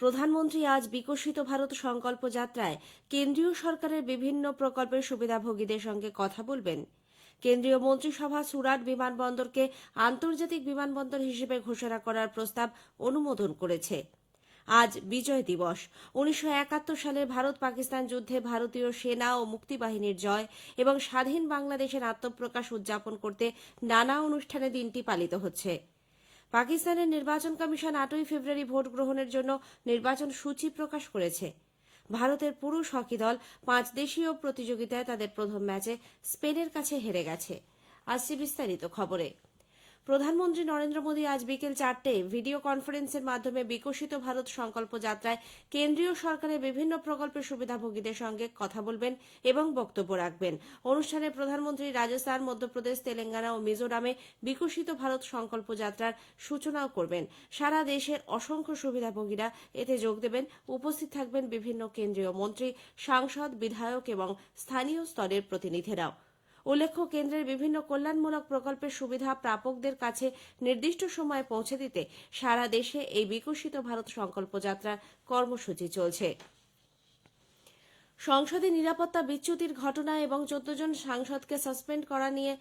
প্রধানমন্ত্রী আজ বিকশিত ভারত সংকল্প যাত্রায় কেন্দ্রীয় সরকারের বিভিন্ন প্রকল্পের সুবিধাভোগীদের সঙ্গে কথা বলবেন। কেন্দ্রীয় মন্ত্রিসভা সুরাট বিমানবন্দরকে আন্তর্জাতিক বিমানবন্দর হিসেবে ঘোষণা করার প্রস্তাব অনুমোদন করেছে। আজ বিজয় দিবস। উনিশশো একাত্তর সালের ভারত পাকিস্তান যুদ্ধে ভারতীয় সেনা ও মুক্তিবাহিনীর জয় এবং স্বাধীন বাংলাদেশের আত্মপ্রকাশ উদযাপন করতে নানা অনুষ্ঠানে দিনটি পালিত হচ্ছে। পাকিস্তানের নির্বাচন কমিশন আটই ফেব্রুয়ারি ভোট গ্রহণের জন্য নির্বাচন সূচি প্রকাশ করেছে। ভারতের পুরুষ হকি দল পাঁচ দেশীয় প্রতিযোগিতায় তাদের প্রথম ম্যাচে স্পেনের কাছে হেরে গেছে। আসছে বিস্তারিত খবরে। প্রধানমন্ত্রী নরেন্দ্র মোদী আজ বিকেল চারটে ভিডিও কনফারেন্সের মাধ্যমে বিকশিত ভারত সংকল্প যাত্রায় কেন্দ্রীয় সরকারের বিভিন্ন প্রকল্পের সুবিধাভোগীদের সঙ্গে কথা বলবেন এবং বক্তব্য রাখবেন। অনুষ্ঠানে প্রধানমন্ত্রী রাজস্থান, মধ্যপ্রদেশ, তেলেঙ্গানা ও মিজোরামে বিকশিত ভারত সংকল্প যাত্রার সূচনাও করবেন। সারা দেশের অসংখ্য সুবিধাভোগীরা এতে যোগ দেবেন। উপস্থিত থাকবেন বিভিন্ন কেন্দ্রীয় মন্ত্রী, সাংসদ, বিধায়ক এবং স্থানীয় স্তরের প্রতিনিধিরাও। উল্লেখ্য, কেন্দ্রের বিভিন্ন কল্যাণমূলক প্রকল্পের সুবিধা প্রাপকদের কাছে নির্দিষ্ট সময়ে পৌঁছে দিতে সারা দেশে এই বিকশিত ভারত সংকল্প যাত্রার কর্মসূচি চলছে। সংসদে নিরাপত্তা বিচ্যুতির ঘটনা এবং চোদ্দ জন সাংসদকে সাসপেন্ড করা নিয়ে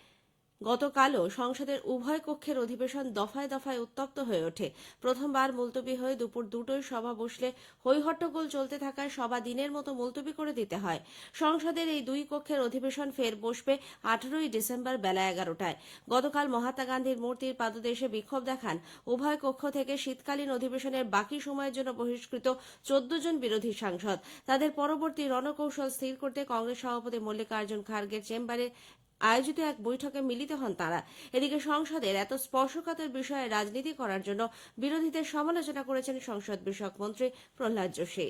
গতকালও সংসদের উভয় কক্ষের অধিবেশন দফায় দফায় উত্তপ্ত হয়ে ওঠে। প্রথমবার মুলতবি হয়ে দুপুর দুটোয় সভা বসলে হৈহট্টগোল চলতে থাকায় সভা দিনের মতো মুলতবি করে দিতে হয়। সংসদের এই দুই কক্ষের অধিবেশন ফের বসবে আঠারোই ডিসেম্বর বেলা এগারোটায়। গতকাল মহাত্মা গান্ধীর মূর্তির পাদদেশে বিক্ষোভ দেখান। উভয় কক্ষ থেকে শীতকালীন অধিবেশনের বাকি সময়ের জন্য বহিষ্কৃত চোদ্দ জন বিরোধী সাংসদ। তাদের পরবর্তী রণকৌশল স্থির করতে কংগ্রেস সভাপতি মল্লিকার্জুন খার্গের চেম্বারে আয়োজিত এক বৈঠকে মিলিত হন তারা। এদিকে সংসদের এত স্পর্শকাতর বিষয়ে রাজনীতি করার জন্য বিরোধীদের সমালোচনা করেছেন সংসদ বিষয়ক মন্ত্রী প্রহ্লাদ যোশী।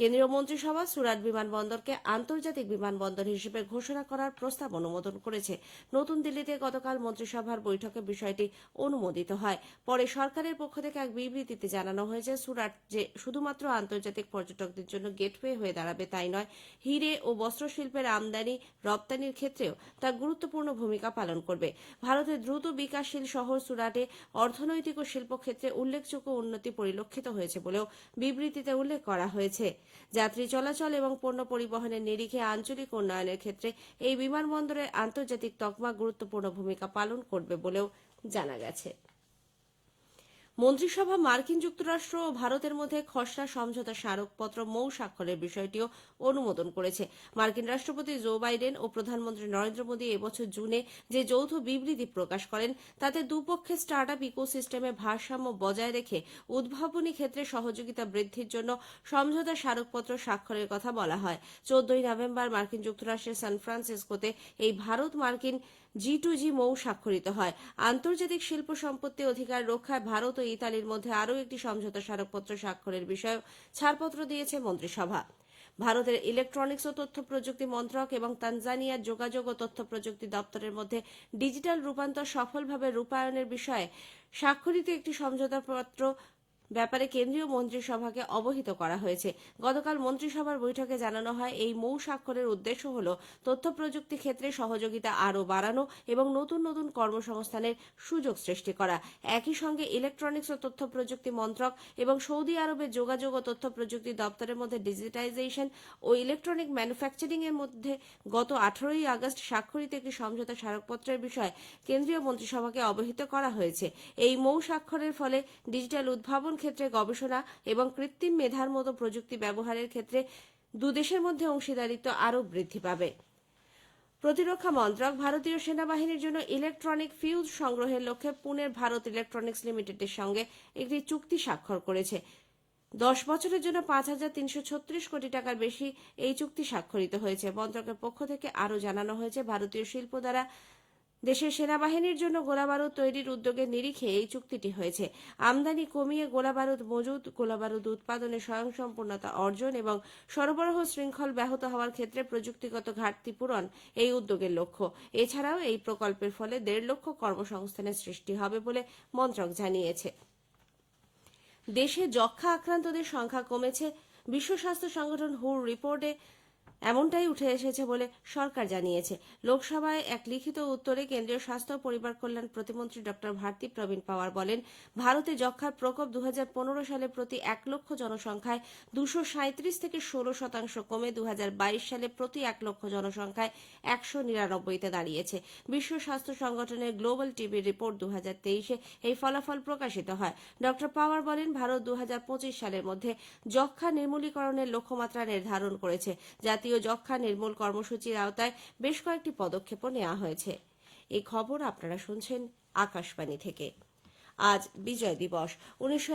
কেন্দ্রীয় মন্ত্রিসভা সুরাট বিমানবন্দরকে আন্তর্জাতিক বিমানবন্দর হিসেবে ঘোষণা করার প্রস্তাব অনুমোদন করেছে। নতুন দিল্লিতে গতকাল মন্ত্রিসভার বৈঠকে বিষয়টি অনুমোদিত হয়। পরে সরকারের পক্ষ থেকে এক বিবৃতিতে জানানো হয়েছে, সুরাট যে শুধুমাত্র আন্তর্জাতিক পর্যটকদের জন্য গেটওয়ে হয়ে দাঁড়াবে তাই নয়, হিরে ও বস্ত্রশিল্পের আমদানি, রপ্তানির ক্ষেত্রেও তা গুরুত্বপূর্ণ ভূমিকা পালন করবে। ভারতের দ্রুত বিকাশশীল শহর সুরাটে অর্থনৈতিক ও শিল্পক্ষেত্রে উল্লেখযোগ্য উন্নতি পরিলক্ষিত হয়েছে বলেও বিবৃতিতে উল্লেখ করা হয়েছে। যাত্রী চলাচল এবং পণ্য পরিবহনের নিরিখে আঞ্চলিক উন্নয়নের ক্ষেত্রে এই বিমানবন্দরের আন্তর্জাতিক তকমা গুরুত্বপূর্ণ ভূমিকা পালন করবে বলেও জানা গেছে। মন্ত্রিসভা, মার্কিন যুক্তরাষ্ট্র ও ভারতের মধ্যে খসড়া সমঝোতা স্মারকপত্র মৌ স্বাক্ষরের বিষয়টিও অনুমোদন করেছে। মার্কিন রাষ্ট্রপতি জো বাইডেন ও প্রধানমন্ত্রী নরেন্দ্র মোদী এবছর জুনে যে যৌথ বিবৃতি প্রকাশ করেন, তাতে দুপক্ষের স্টার্ট আপ ইকোসিস্টেমে ভারসাম্য বজায় রেখে উদ্ভাবনী ক্ষেত্রে সহযোগিতা বৃদ্ধির জন্য সমঝোতা স্মারকপত্র স্বাক্ষরের কথা বলা হয়। চোদ্দই নভেম্বর মার্কিন যুক্তরাষ্ট্রের সান ফ্রান্সিসকোতে এই ভারত মার্কিন জি টু জি মৌ স্বাক্ষরিত হয়। আন্তর্জাতিক শিল্প সম্পত্তি অধিকার রক্ষায় ভারত ও ইতালির মধ্যে আরও একটি সমঝোতা স্মারকপত্র স্বাক্ষরের বিষয়েও ছাড়পত্র দিয়েছে মন্ত্রিসভা। ভারতের ইলেকট্রনিক্স ও তথ্য প্রযুক্তি মন্ত্রক এবং তানজানিয়ার যোগাযোগ ও তথ্য প্রযুক্তি দপ্তরের মধ্যে ডিজিটাল রূপান্তর সফলভাবে রূপায়ণের বিষয়ে স্বাক্ষরিত একটি সমঝোতাপত্র ব্যাপারে কেন্দ্রীয় মন্ত্রিসভাকে অবহিত করা হয়েছে। গতকাল মন্ত্রিসভার বৈঠকে জানানো হয়, এই মৌ স্বাক্ষরের উদ্দেশ্য হল তথ্য প্রযুক্তি ক্ষেত্রে সহযোগিতা আরও বাড়ানো এবং নতুন নতুন কর্মসংস্থানের সুযোগ সৃষ্টি করা। একই সঙ্গে ইলেকট্রনিক্স ও তথ্য প্রযুক্তি মন্ত্রক এবং সৌদি আরবের যোগাযোগ ও তথ্য প্রযুক্তি দপ্তরের মধ্যে ডিজিটাইজেশন ও ইলেকট্রনিক ম্যানুফ্যাকচারিং এর মধ্যে গত আঠারোই আগস্ট স্বাক্ষরিত একটি সমঝোতা স্মারকপত্রের বিষয়ে কেন্দ্রীয় মন্ত্রিসভাকে অবহিত করা হয়েছে। এই মৌ স্বাক্ষরের ফলে ডিজিটাল উদ্ভাবন ক্ষেত্রে গবেষণা এবং কৃত্রিম মেধার মতো প্রযুক্তি ব্যবহারের ক্ষেত্রে দুদেশের মধ্যে অংশীদারিত্ব আরও বৃদ্ধি পাবে। প্রতিরক্ষা মন্ত্রক ভারতীয় সেনাবাহিনীর জন্য ইলেকট্রনিক ফিউজ সংগ্রহের লক্ষ্যে পুনের ভারত ইলেকট্রনিক্স লিমিটেডের সঙ্গে একটি চুক্তি স্বাক্ষর করেছে। দশ বছরের জন্য পাঁচ হাজার তিনশো ছত্রিশ কোটি টাকার বেশি এই চুক্তি স্বাক্ষরিত হয়েছে। মন্ত্রকের পক্ষ থেকে আরও জানানো হয়েছে, ভারতীয় শিল্প দ্বারা দেশের সেনাবাহিনীর জন্য গোলাবারুদ তৈরির উদ্যোগের নিরিখে এই চুক্তিটি হয়েছে। আমদানি কমিয়ে গোলাবারুদ মজুদ গোলাবারুদ উৎপাদনে স্বয়ংসম্পূর্ণতা অর্জন এবং সরবরাহ শৃঙ্খল ব্যাহত হওয়ার ক্ষেত্রে প্রযুক্তিগত ঘাটতি পূরণ এই উদ্যোগের লক্ষ্য। এছাড়াও এই প্রকল্পের ফলে দেড় লক্ষ কর্মসংস্থানের সৃষ্টি হবে বলে মন্ত্রক জানিয়েছে। দেশে যক্ষা আক্রান্তদের সংখ্যা কমেছে। বিশ্ব স্বাস্থ্য সংগঠন হুর রিপোর্টে এমনটাই উঠে এসেছে বলে সরকার জানিয়েছে। লোকসভায় এক লিখিত উত্তরে কেন্দ্রীয় স্বাস্থ্য পরিবার কল্যাণ প্রতিমন্ত্রী ডক্টর ভারতী প্রবীণ পাওয়ার বলেন, ভারতে যক্ষার প্রকোপ দু হাজার পনেরো সালে প্রতি এক লক্ষ জনসংখ্যায় দুশো থেকে ষোলো শতাংশ কমে দু হাজার বাইশ সালে প্রতি এক লক্ষ জনসংখ্যায় একশো নিরানব্বইতে দাঁড়িয়েছে। বিশ্ব স্বাস্থ্য সংগঠনের গ্লোবাল টিভি রিপোর্ট দু তেইশে এই ফলাফল প্রকাশিত হয়। ডক্টর পাওয়ার বলেন, ভারত দু হাজার পঁচিশ সালের মধ্যে যক্ষা নির্মূলীকরণের লক্ষ্যমাত্রা নির্ধারণ করেছে জাতীয় যক্ষা নির্মূল কর্মসূচির আওতায় বেশ কয়েকটি পদক্ষেপও নেওয়া হয়েছে। এই খবর আপনারা শুনছেন আকাশবাণী থেকে। আজ বিজয় দিবস। উনিশশো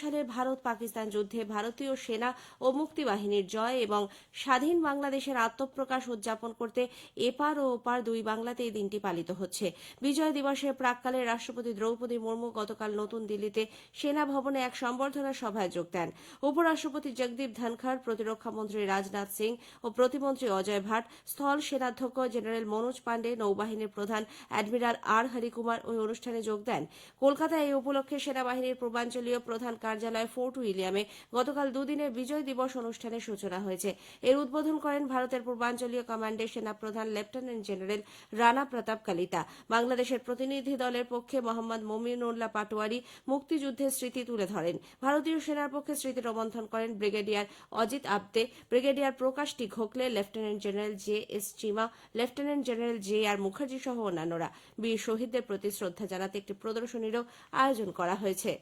সালের ভারত পাকিস্তান যুদ্ধে ভারতীয় সেনা ও মুক্তিবাহিনীর জয় এবং স্বাধীন বাংলাদেশের আত্মপ্রকাশ উদযাপন করতে এপার ও ওপার দুই বাংলাতে এই দিনটি পালিত হচ্ছে। বিজয় দিবসের প্রাককালে রাষ্ট্রপতি দ্রৌপদী মুর্মু গতকাল নতুন দিল্লিতে সেনা ভবনে এক সম্বর্ধনা সভায় যোগ দেন। উপরাষ্ট্রপতি জগদীপ ধনখড়, প্রতিরক্ষা মন্ত্রী রাজনাথ সিং ও প্রতিমন্ত্রী অজয় ভাট, স্থল সেনাধ্যক্ষ জেনারেল মনোজ পাণ্ডে নৌবাহিনীর প্রধান অ্যাডমিরাল আর হরিকুমার ওই অনুষ্ঠানে যোগ দেন। কলকাতায় এই উপলক্ষে সেনাবাহিনীর পূর্বাঞ্চলীয় প্রধান কার্যালয় ফোর্ট উইলিয়ামে গতকাল দুদিনের বিজয় দিবস অনুষ্ঠানের সূচনা হয়েছে। এর উদ্বোধন করেন ভারতের পূর্বাঞ্চলীয় কমান্ডের সেনা প্রধান লেফটেন্যান্ট জেনারেল রানা প্রতাপ কালিতা। বাংলাদেশের প্রতিনিধি দলের পক্ষে মোহাম্মদ মমিনুল্লাহ পাটোয়ারি মুক্তিযুদ্ধের স্মৃতি তুলে ধরেন। ভারতীয় সেনার পক্ষে স্মৃতি রোমন্থন করেন brigadier Ajit Abde. Brigadier Prakash T Gokhale lieutenant general J S Cheema, lieutenant general J R Mukherjee সহ অন্যান্যরা। বীর শহীদদের প্রতি শ্রদ্ধা জানাতে একটি প্রদর্শনীরও আয়োজন করা হয়েছে।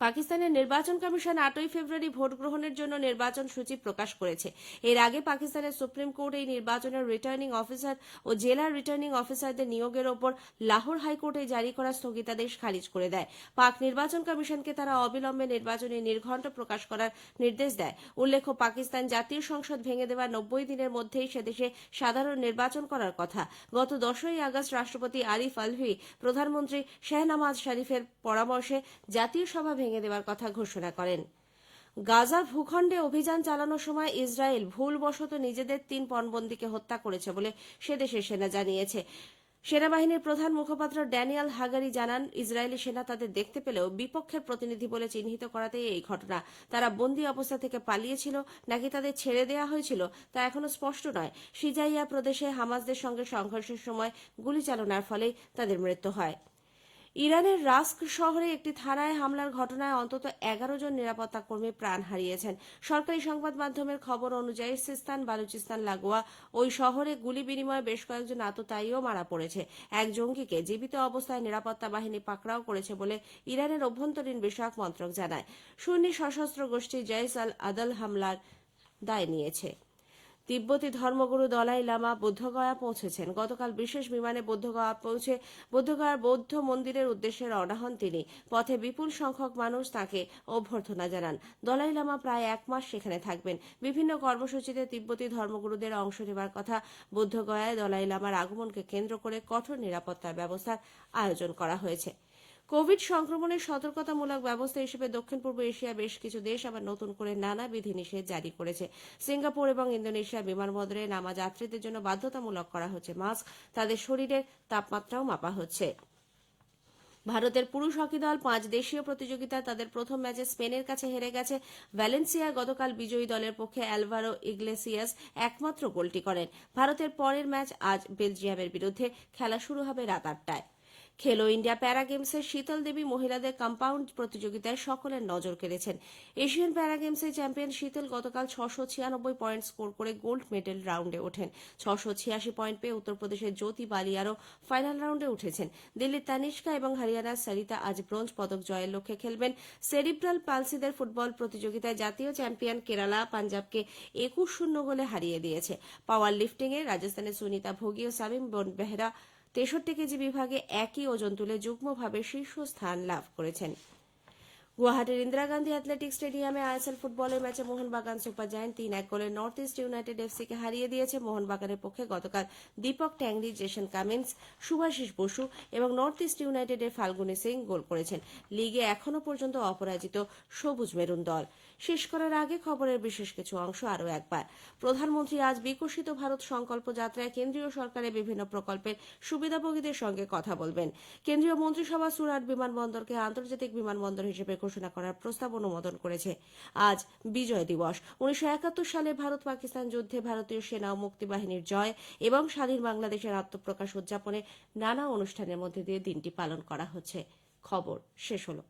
পাকিস্তানের নির্বাচন কমিশন আটই ফেব্রুয়ারি ভোট গ্রহণের জন্য নির্বাচন সূচি প্রকাশ করেছে। এর আগে পাকিস্তানের সুপ্রিম কোর্ট এই নির্বাচনের রিটার্নিং অফিসার ও জেলার রিটার্নিং অফিসারদের নিয়োগের ওপর লাহোর হাইকোর্টে জারি করা স্থগিতাদেশ খারিজ করে দেয়। পাক নির্বাচন কমিশনকে তারা অবিলম্বে নির্বাচনী নির্ঘণ্ট প্রকাশ করার নির্দেশ দেয়। উল্লেখ্য, পাকিস্তান জাতীয় সংসদ ভেঙে দেওয়ার নব্বই দিনের মধ্যেই সেদেশে সাধারণ নির্বাচন করার কথা। গত দশই আগস্ট রাষ্ট্রপতি আরিফ আলভি, প্রধানমন্ত্রী শেহনামাজ শরীফের পরামর্শে জাতীয় সভা ভেঙে দেওয়ার কথা ঘোষণা করেন। গাজা ভূখণ্ডে অভিযান চালানোর সময় ইসরায়েল ভুলবশত নিজেদের তিন পণবন্দীকে হত্যা করেছে বলে সে দেশের সেনা জানিয়েছে। সেনাবাহিনীর প্রধান মুখপাত্র ড্যানিয়েল হাগারি জানান, ইসরায়েলি সেনা তাদের দেখতে পেলেও বিপক্ষের প্রতিনিধি বলে চিহ্নিত করাতেই এই ঘটনা। তারা বন্দী অবস্থা থেকে পালিয়েছিল, নাকি তাদের ছেড়ে দেওয়া হয়েছিল তা এখনও স্পষ্ট নয়। সিজাইয়া প্রদেশে হামাজদের সঙ্গে সংঘর্ষের সময় গুলি চালনার ফলেই তাদের মৃত্যু হয়। ইরানের রাস্ক শহরে একটি থানায় হামলার ঘটনায় অন্তত এগারো জন নিরাপত্তা কর্মী প্রাণ হারিয়েছেন। সরকারি সংবাদ মাধ্যমের খবর অনুযায়ী সিস্তান, বালুচিস্তান, লাগোয়া ওই শহরে গুলি বিনিময়ে বেশ কয়েকজন আততায়ীও মারা পড়েছে। এক জঙ্গিকে জীবিত অবস্থায় নিরাপত্তা বাহিনী পাকড়াও করেছে বলে ইরানের অভ্যন্তরীণ বিষয়ক মন্ত্রক জানায়। সুন্নি সশস্ত্র গোষ্ঠী জয়স আল আদল হামলার দায় নিয়েছে। তিব্বতী ধর্মগুরু দলাই লামা বুদ্ধগয়া পৌঁছেছেন। গতকাল বিশেষ বিমানে বুদ্ধগয়া পৌঁছে বুদ্ধগয়ার বৌদ্ধ মন্দিরের উদ্দেশ্যে রওনা হন তিনি। পথে বিপুল সংখ্যক মানুষ তাকে অভ্যর্থনা জানান। দলাই লামা প্রায় এক মাস সেখানে থাকবেন। বিভিন্ন কর্মসূচিতে তিব্বতী ধর্মগুরুদের অংশ নেবার কথা বুদ্ধগয়ায় দলাই লামার আগমনকে কেন্দ্র করে কঠোর নিরাপত্তার ব্যবস্থার আয়োজন করা হয়েছে। কোভিড সংক্রমণের সতর্কতামূলক ব্যবস্থা হিসেবে দক্ষিণ পূর্ব এশিয়া বেশ কিছু দেশ আবার নতুন করে নানা বিধিনিষেধ জারি করেছে। সিঙ্গাপুর এবং ইন্দোনেশিয়া বিমানবন্দরে নামা যাত্রীদের জন্য বাধ্যতামূলক করা হচ্ছে মাস্ক। তাদের শরীরের তাপমাত্রাও মাপা হচ্ছে। ভারতের পুরুষ হকি দল পাঁচ দেশীয় প্রতিযোগিতায় তাদের প্রথম ম্যাচে স্পেনের কাছে হেরে গেছে। ভ্যালেন্সিয়ায় গতকাল বিজয়ী দলের পক্ষে অ্যালভারো ইগলেসিয়াস একমাত্র গোলটি করেন। ভারতের পরের ম্যাচ আজ বেলজিয়ামের বিরুদ্ধে। খেলা শুরু হবে রাত আটটায়। খেলো ইন্ডিয়া প্যারা গেমসের শীতল দেবী মহিলাদের কম্পাউন্ড প্রতিযোগিতায় সকলের নজর কেড়েছেন। এশিয়ান প্যারা গেমসের চ্যাম্পিয়ন শীতল গতকাল ছশো ছিয়ানব্বই পয়েন্ট স্কোর করে গোল্ড মেডেল রাউন্ডে ওঠেন। ছশো ছিয়াশি পয়েন্ট পেয়ে উত্তরপ্রদেশের জ্যোতি বালিয়ারও ফাইনাল রাউন্ডে উঠেছেন। দিল্লির তানিষ্কা এবং হরিয়ানার সরিতা আজ ব্রোঞ্জ পদক জয়ের লক্ষ্যে খেলবেন। সেরিব্রাল পালসিদের ফুটবল প্রতিযোগিতায় জাতীয় চ্যাম্পিয়ন কেরালা পাঞ্জাবকে একুশ শূন্য গোলে হারিয়ে দিয়েছে। পাওয়ার লিফটিংয়ে রাজস্থানের সুনিতা ভোগী ও সামিম বন বেহরা তেষট্টি কেজি বিভাগে একই ওজন তুলে যুগ্মভাবে শীর্ষস্থান লাভ করেছেন। গুয়াহাটির ইন্দিরা গান্ধী অ্যাথলেটিক স্টেডিয়ামে আইএসএল ফুটবলের ম্যাচে মোহনবাগান সুপার জায়ান্ট তিন এক গোলে নর্থ ইস্ট ইউনাইটেড এফসিকে হারিয়ে দিয়েছে। মোহনবাগানের পক্ষে গতকাল দীপক ট্যাংরি, জেসন কামিন্স, সুভাষিস বসু এবং নর্থ ইস্ট ইউনাইটেডের ফাল্গুনি সিং গোল করেছেন। লিগে এখনও পর্যন্ত অপরাজিত সবুজ মেরুন দল। শেষ করার আগে খবরের বিশেষ কিছু অংশ আরও একবার। প্রধানমন্ত্রী আজ বিকশিত ভারত সংকল্প যাত্রায় কেন্দ্রীয় সরকারের বিভিন্ন প্রকল্পের সুবিধাভোগীদের সঙ্গে কথা বলবেন। কেন্দ্রীয় মন্ত্রিসভা সুরাট বিমানবন্দরকে আন্তর্জাতিক বিমানবন্দর হিসেবে ঘোষণা করার প্রস্তাব অনুমোদন করেছে। আজ বিজয় দিবস। উনিশশো একাত্তর সালে ভারত পাকিস্তান যুদ্ধে ভারতীয় সেনা ও মুক্তিবাহিনীর জয় এবং স্বাধীন বাংলাদেশের আত্মপ্রকাশ উদযাপনে নানা অনুষ্ঠানের মধ্যে দিয়ে দিনটি পালন করা হচ্ছে। খবর শেষ হলো।